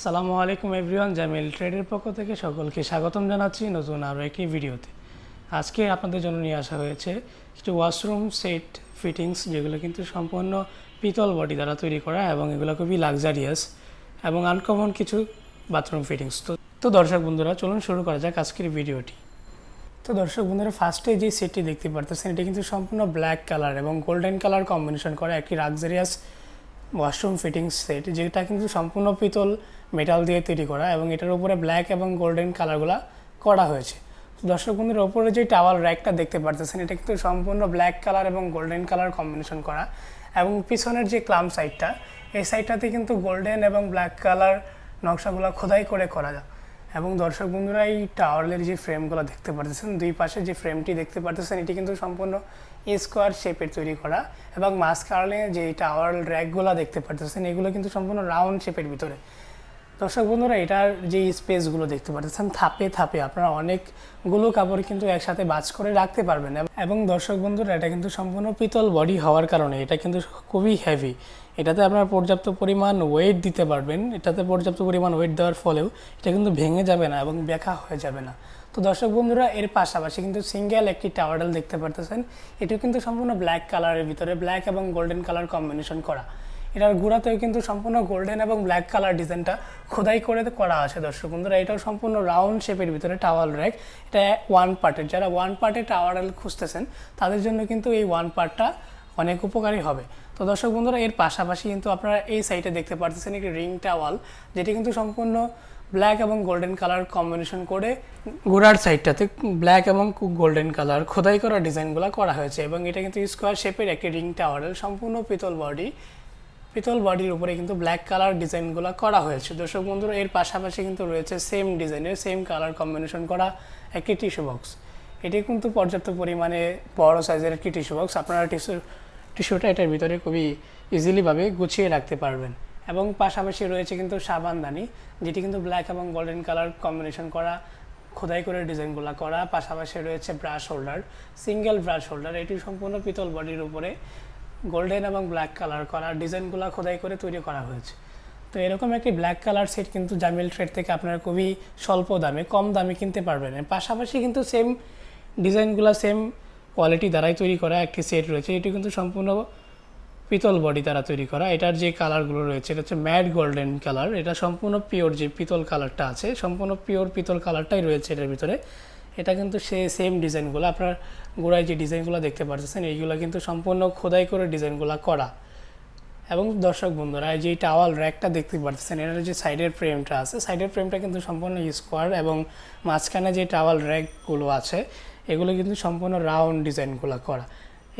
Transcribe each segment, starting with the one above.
আসসালামু আলাইকুম এভরিওয়ান, জামিল ট্রেডের পক্ষ থেকে সকলকে স্বাগতম জানাচ্ছি নতুন আরও একটি ভিডিওতে। আজকে আপনাদের জন্য নিয়ে আসা হয়েছে কিছু ওয়াশরুম সেট ফিটিংস যেগুলো কিন্তু সম্পূর্ণ পিতল বডি দ্বারা তৈরি করা এবং এগুলো খুবই লাক্সারিয়াস এবং আনকমন কিছু বাথরুম ফিটিংস তো তো দর্শক বন্ধুরা, চলুন শুরু করা যাক আজকের ভিডিওটি। তো দর্শক বন্ধুরা ফার্স্টে যে সেটটি দেখতে পারতেছেন, এটি কিন্তু সম্পূর্ণ ব্ল্যাক কালার এবং গোল্ডেন কালার কম্বিনেশন করা একটি লাক্সারিয়াস ওয়াশরুম ফিটিং সেট যেটা কিন্তু সম্পূর্ণ পিতল মেটাল দিয়ে তৈরি করা এবং এটার উপরে ব্ল্যাক এবং গোল্ডেন কালারগুলো করা হয়েছে। দর্শক বন্ধুর, ওপরে যে টাওয়াল র্যাকটা দেখতে পারতেছেন, এটা কিন্তু সম্পূর্ণ ব্ল্যাক কালার এবং গোল্ডেন কালার কম্বিনেশন করা এবং পিছনের যে ক্লাম সাইডটা এই সাইডটাতে কিন্তু গোল্ডেন এবং ব্ল্যাক কালার নকশাগুলো খোদাই করে করা যায়। এবং দর্শক বন্ধুরা, এই টাওয়ারের যে ফ্রেমগুলো দেখতে পারতেছেন, দুই পাশে যে ফ্রেমটি দেখতে পারতেছেন, এটি কিন্তু সম্পূর্ণ স্কোয়ার শেপের তৈরি করা এবং মাঝখানে যে টাওয়ার র্যাকগুলো দেখতে পারতেছেন, এগুলো কিন্তু সম্পূর্ণ রাউন্ড শেপের ভিতরে। দর্শক বন্ধুরা, এটার যে স্পেসগুলো দেখতে পাচ্ছেন থাপে থাপে আপনারা অনেকগুলো কাপড় কিন্তু একসাথে বাজ করে রাখতে পারবেন। এবং দর্শক বন্ধুরা, এটা কিন্তু সম্পূর্ণ পিতল বডি হওয়ার কারণে এটা কিন্তু খুবই হেভি এটাতে আপনারা পর্যাপ্ত পরিমাণ ওয়েট দিতে পারবেন। এটাতে পর্যাপ্ত পরিমাণ ওয়েট দেওয়ার ফলেও এটা কিন্তু ভেঙে যাবে না এবং ব্যাখা হয়ে যাবে না। তো দর্শক বন্ধুরা, এর পাশাপাশি কিন্তু সিঙ্গেল একটি টাওয়ারডাল দেখতে পারতেছেন। এটিও কিন্তু সম্পূর্ণ ব্ল্যাক কালারের ভিতরে ব্ল্যাক এবং গোল্ডেন কালার কম্বিনেশন করা। এটার গুঁড়াতেও কিন্তু সম্পূর্ণ গোল্ডেন এবং ব্ল্যাক কালার ডিজাইনটা খোদাই করে করা আছে, দর্শক বন্ধুরা। এটাও সম্পূর্ণ রাউন্ড শেপের ভিতরে টাওয়াল র্যাক এটা ওয়ান পার্টের যারা ওয়ান পার্টে টাওয়াল খুঁজতেছেন, তাদের জন্য কিন্তু এই ওয়ান পার্টটা অনেক উপকারী হবে। তো দর্শক বন্ধুরা, এর পাশাপাশি কিন্তু আপনারা এই সাইডে দেখতে পারতেছেন একটি রিং টাওয়াল যেটি কিন্তু সম্পূর্ণ ব্ল্যাক এবং গোল্ডেন কালার কম্বিনেশন করে গোড়ার সাইডটাতে ব্ল্যাক এবং গোল্ডেন কালার খোদাই করা ডিজাইনগুলো করা হয়েছে। এবং এটা কিন্তু স্কোয়ার শেপের একটি রিং টাওয়ারের সম্পূর্ণ পিতল বডি পিতল বডির উপরে কিন্তু ব্ল্যাক কালার ডিজাইনগুলো করা হয়েছে। দর্শক বন্ধুরা, এর পাশাপাশি কিন্তু রয়েছে সেম ডিজাইনের সেম কালার কম্বিনেশন করা একটি টিস্যু বক্স এটি কিন্তু পর্যাপ্ত পরিমাণে বড় সাইজের একটি টিস্যু বক্স আপনারা টিস্যু টিস্যুটা এটার ভিতরে খুবই ইজিলিভাবে গুছিয়ে রাখতে পারবেন। এবং পাশাপাশি রয়েছে কিন্তু সাবানদানি, যেটি কিন্তু ব্ল্যাক এবং গোল্ডেন কালার কম্বিনেশন করা, খোদাই করে ডিজাইনগুলো করা। পাশাপাশি রয়েছে brush holder single brush holder এটি সম্পূর্ণ পিতল বডির উপরে গোল্ডেন এবং ব্ল্যাক কালার করা। ডিজাইনগুলো খোদাই করে তৈরি করা হয়েছে। তো এরকম একটি ব্ল্যাক কালার সেট কিন্তু জামিল ট্রেড থেকে আপনারা খুবই স্বল্প দামে, কম দামে কিনতে পারবেন। পাশাপাশি কিন্তু সেম ডিজাইনগুলো সেম কোয়ালিটি দ্বারাই তৈরি করা একটি সেট রয়েছে। এটি কিন্তু সম্পূর্ণ পিতল বডি দ্বারা তৈরি করা। এটার যে কালারগুলো রয়েছে, এটা হচ্ছে ম্যাট গোল্ডেন কালার এটা সম্পূর্ণ পিওর যে পিতল কালারটা আছে, সম্পূর্ণ পিওর পিতল কালারটাই রয়েছে এটার ভিতরে। এটা কিন্তু সে সেম ডিজাইনগুলো আপনার গোড়ায় যে ডিজাইনগুলো দেখতে পাচ্ছেন এইগুলো কিন্তু সম্পূর্ণ খোদাই করে ডিজাইনগুলো করা। এবং দর্শক বন্ধুরা, এই যে টাওয়াল র্যাকটা দেখতে পাচ্ছেন এটার যে সাইডের ফ্রেমটা আছে সাইডের ফ্রেমটা কিন্তু সম্পূর্ণ স্কোয়ার এবং মাঝখানে যে টাওয়াল র্যাকগুলো আছে, এগুলো কিন্তু সম্পূর্ণ রাউন্ড ডিজাইনগুলো করা।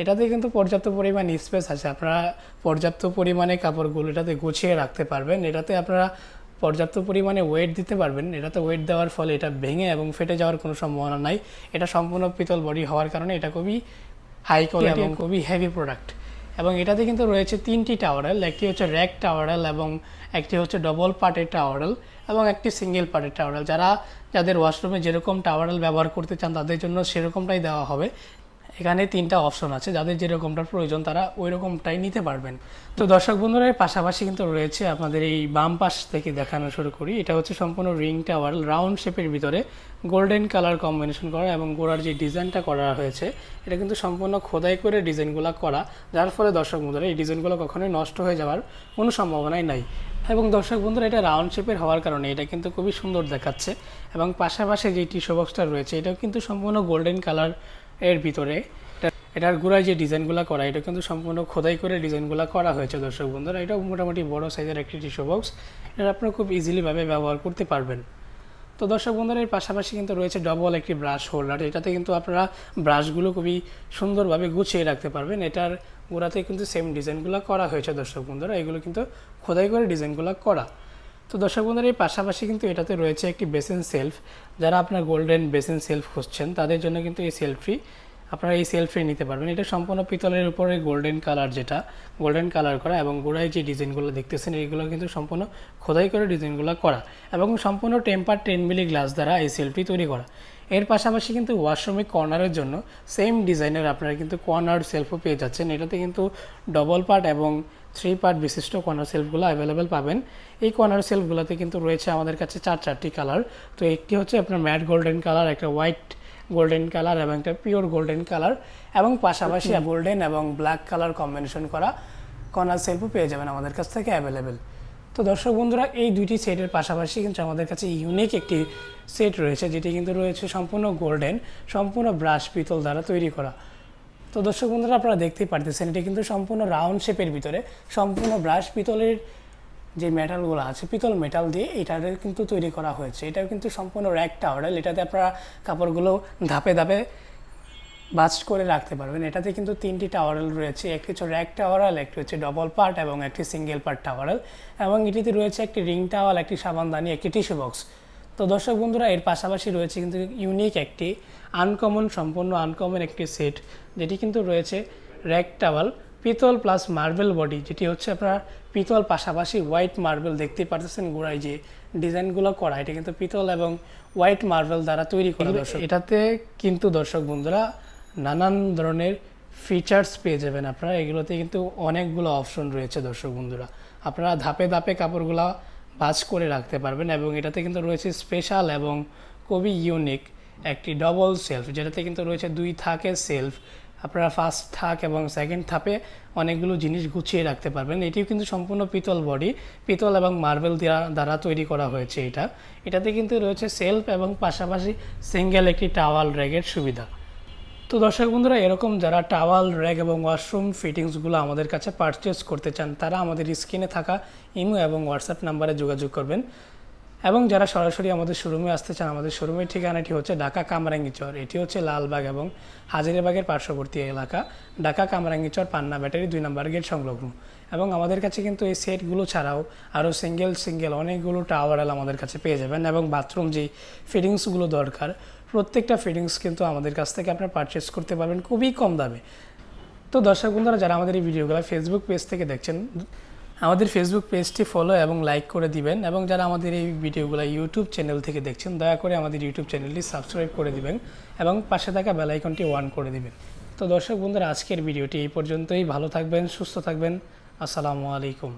এটাতে কিন্তু পর্যাপ্ত পরিমাণ স্পেস আছে, আপনারা পর্যাপ্ত পরিমাণে কাপড়গুলো এটাতে গুছিয়ে রাখতে পারবেন। এটাতে আপনারা পর্যাপ্ত পরিমাণে ওয়েট দিতে পারবেন। এটাতে ওয়েট দেওয়ার ফলে এটা ভেঙে এবং ফেটে যাওয়ার কোনো সম্ভাবনা নাই। এটা সম্পূর্ণ পিতল বডি হওয়ার কারণে এটা খুবই হাই কোয়ালিটি এবং খুবই হেভি প্রোডাক্ট এবং এটাতে কিন্তু রয়েছে তিনটি টাওয়ারেল একটি হচ্ছে র্যাক টাওয়ারেল এবং একটি হচ্ছে ডবল পার্টের টাওয়ারেল এবং একটি সিঙ্গেল পার্টের টাওয়ারেল যারা যাদের ওয়াশরুমে যেরকম টাওয়ারেল ব্যবহার করতে চান তাদের জন্য সেরকমটাই দেওয়া হবে। এখানে তিনটা অপশন আছে, যাদের যেরকমটার প্রয়োজন তারা ওই রকমটাই নিতে পারবেন। তো দর্শক বন্ধুরা পাশাপাশি কিন্তু রয়েছে আপনাদের এই বাম পাশ থেকে দেখানো শুরু করি। এটা হচ্ছে সম্পূর্ণ রিং টাওয়ার, রাউন্ড শেপের ভিতরে গোল্ডেন কালার কম্বিনেশন করা এবং গোড়ার যে ডিজাইনটা করা হয়েছে, এটা কিন্তু সম্পূর্ণ খোদাই করে ডিজাইনগুলো করা, যার ফলে দর্শক বন্ধুরা, এই ডিজাইনগুলো কখনোই নষ্ট হয়ে যাওয়ার কোনো সম্ভাবনাই নাই। এবং দর্শক বন্ধুরা, এটা রাউন্ড শেপের হওয়ার কারণে এটা কিন্তু খুবই সুন্দর দেখাচ্ছে এবং পাশাপাশি যে টিস্যু বক্সটা রয়েছে, এটাও কিন্তু সম্পূর্ণ গোল্ডেন কালার এর ভিতরে। এটার গোড়ায় যে ডিজাইনগুলো করা, এটা কিন্তু সম্পূর্ণ খোদাই করে ডিজাইনগুলো করা হয়েছে দর্শক বন্ধুরা। এটাও মোটামুটি বড় সাইজের একটি টিস্যু বক্স। এটা আপনারা খুব ইজিলিভাবে ব্যবহার করতে পারবেন। তো দর্শক বন্ধুরা, এর পাশাপাশি কিন্তু রয়েছে ডবল একটি ব্রাশ হোল্ডার এটাতে কিন্তু আপনারা ব্রাশগুলো খুবই সুন্দরভাবে গুছিয়ে রাখতে পারবেন। এটার গোড়াতে কিন্তু সেম ডিজাইনগুলো করা হয়েছে দর্শক বন্ধুরা। এগুলো কিন্তু খোদাই করে ডিজাইনগুলো করা। তো দর্শক বন্ধুরা, এর পাশাপাশি কিন্তু এটাতে রয়েছে একটি বেসিন সেলফ। যারা আপনার গোল্ডেন বেসিন সেলফ খুঁজছেন, তাদের জন্য কিন্তু এই সেলফটি আপনারা এই সেলফটি নিতে পারবেন। এটা সম্পূর্ণ পিতলের উপরে গোল্ডেন কালার যেটা, গোল্ডেন কালার করা এবং গোড়ায় যে ডিজাইনগুলো দেখতেছেন এইগুলো কিন্তু সম্পূর্ণ খোদাই করে ডিজাইনগুলো করা এবং সম্পূর্ণ টেম্পার টেন মিলি গ্লাস দ্বারা এই সেলফটি তৈরি করা। এর পাশাপাশি কিন্তু ওয়াশরুমে কর্নারের জন্য সেম ডিজাইনের আপনারা কিন্তু কর্নার সেলফও পেয়ে যাচ্ছেন। এটাতে কিন্তু ডবল পার্ট এবং থ্রি পার্ট বিশিষ্ট কর্নার সেলফগুলো অ্যাভেলেবেল পাবেন। এই কর্নার সেলফগুলোতে কিন্তু রয়েছে আমাদের কাছে চার চারটি কালার তো একটি হচ্ছে আপনার ম্যাট গোল্ডেন কালার একটা হোয়াইট গোল্ডেন কালার এবং একটা পিওর গোল্ডেন কালার এবং পাশাপাশি গোল্ডেন এবং ব্ল্যাক কালার কম্বিনেশন করা কর্নার সেলফও পেয়ে যাবেন আমাদের কাছ থেকে অ্যাভেলেবেল তো দর্শক বন্ধুরা এই দুইটি সেটের পাশাপাশি কিন্তু আমাদের কাছে ইউনিক একটি সেট রয়েছে যেটি কিন্তু রয়েছে সম্পূর্ণ গোল্ডেন সম্পূর্ণ ব্রাশ পিতল দ্বারা তৈরি করা। তো দর্শক বন্ধুরা, আপনারা দেখতেই পারতেছেন, এটি কিন্তু সম্পূর্ণ রাউন্ড শেপের ভিতরে, সম্পূর্ণ ব্রাশ পিতলের যে মেটালগুলো আছে, পিতল মেটাল দিয়ে এটার কিন্তু তৈরি করা হয়েছে। এটাও কিন্তু সম্পূর্ণ র্যাক টাওয়ারেল এটাতে আপনারা কাপড়গুলো ধাপে ধাপে বাস্ট করে রাখতে পারবেন। এটাতে কিন্তু তিনটি টাওয়ারেল রয়েছে, একটি হচ্ছে র্যাক টাওয়ারাল একটি হচ্ছে ডবল পার্ট এবং একটি সিঙ্গেল পার্ট টাওয়ারাল এবং এটিতে রয়েছে একটি রিং টাওয়াল একটি সাবানদানি একটি টিস্যু বক্স তো দর্শক বন্ধুরা এর পাশাপাশি রয়েছে কিন্তু ইউনিক একটি আনকমন সম্পূর্ণ আনকমন একটি সেট যেটি কিন্তু রয়েছে র্যাক টাওয়াল পিতল প্লাস মার্বেল বডি যেটি হচ্ছে আপনার পিতল পাশাপাশি হোয়াইট মার্বেল দেখতে পারতেছেন গোড়ায় যে ডিজাইনগুলো করা। এটা কিন্তু পিতল এবং হোয়াইট মার্বেল দ্বারা তৈরি করা দর্শক। এটাতে কিন্তু দর্শক বন্ধুরা নানান ধরনের ফিচার্স পেয়ে যাবেন আপনারা। এগুলোতে কিন্তু অনেকগুলো অপশন রয়েছে দর্শক বন্ধুরা। আপনারা ধাপে ধাপে কাপড়গুলো ভাঁজ করে রাখতে পারবেন এবং এটাতে কিন্তু রয়েছে স্পেশাল এবং খুবই ইউনিক একটি ডবল সেলফ যেটাতে কিন্তু রয়েছে দুই থাকের সেলফ আপনারা ফার্স্ট থাক এবং সেকেন্ড থাপে অনেকগুলো জিনিস গুছিয়ে রাখতে পারবেন। এটিও কিন্তু সম্পূর্ণ পিতল বডি পিতল এবং মার্বেল দ্বারা তৈরি করা হয়েছে এটা। এটাতে কিন্তু রয়েছে সেলফ এবং পাশাপাশি সিঙ্গেল একটি টাওয়াল র্যাগের সুবিধা। তো দর্শক বন্ধুরা, এরকম যারা টাওয়াল র্যাগ এবং ওয়াশরুম ফিটিংসগুলো আমাদের কাছে পারচেস করতে চান, তারা আমাদের স্ক্রিনে থাকা ইমো এবং হোয়াটসঅ্যাপ নাম্বারে যোগাযোগ করবেন। এবং যারা সরাসরি আমাদের শোরুমে আসতে চান, আমাদের শোরুমের ঠিকানাটি হচ্ছে ঢাকা কামরাঙ্গিচর। এটি হচ্ছে লালবাগ এবং হাজারিবাগের পার্শ্ববর্তী এলাকা। ঢাকা কামরাঙ্গিচর, পান্না ব্যাটারি, দুই নম্বর গেট সংলগ্ন। এবং আমাদের কাছে কিন্তু এই সেটগুলো ছাড়াও আরও সিঙ্গেল সিঙ্গেল অনেকগুলো টাওয়ারেল আমাদের কাছে পেয়ে যাবেন এবং বাথরুম যে ফিটিংসগুলো দরকার, প্রত্যেকটা ফিটিংস কিন্তু আমাদের কাছ থেকে আপনার পারচেস করতে পারবেন খুবই কম দামে। তো দর্শক বন্ধুরা, যারা আমাদের এই ভিডিওগুলো ফেসবুক পেজ থেকে দেখছেন আমাদের ফেসবুক পেজটি ফলো এবং লাইক করে দিবেন এবং যারা আমাদের এই ভিডিওগুলো ইউটিউব চ্যানেল থেকে দেখছেন, দয়া করে আমাদের ইউটিউব চ্যানেলটি সাবস্ক্রাইব করে দিবেন এবং পাশে থাকা বেলাইকনটি ওয়ান করে দিবেন। তো দর্শক বন্ধুরা, আজকের ভিডিওটি এই পর্যন্তই। ভালো থাকবেন, সুস্থ থাকবেন। আসসালামু আলাইকুম।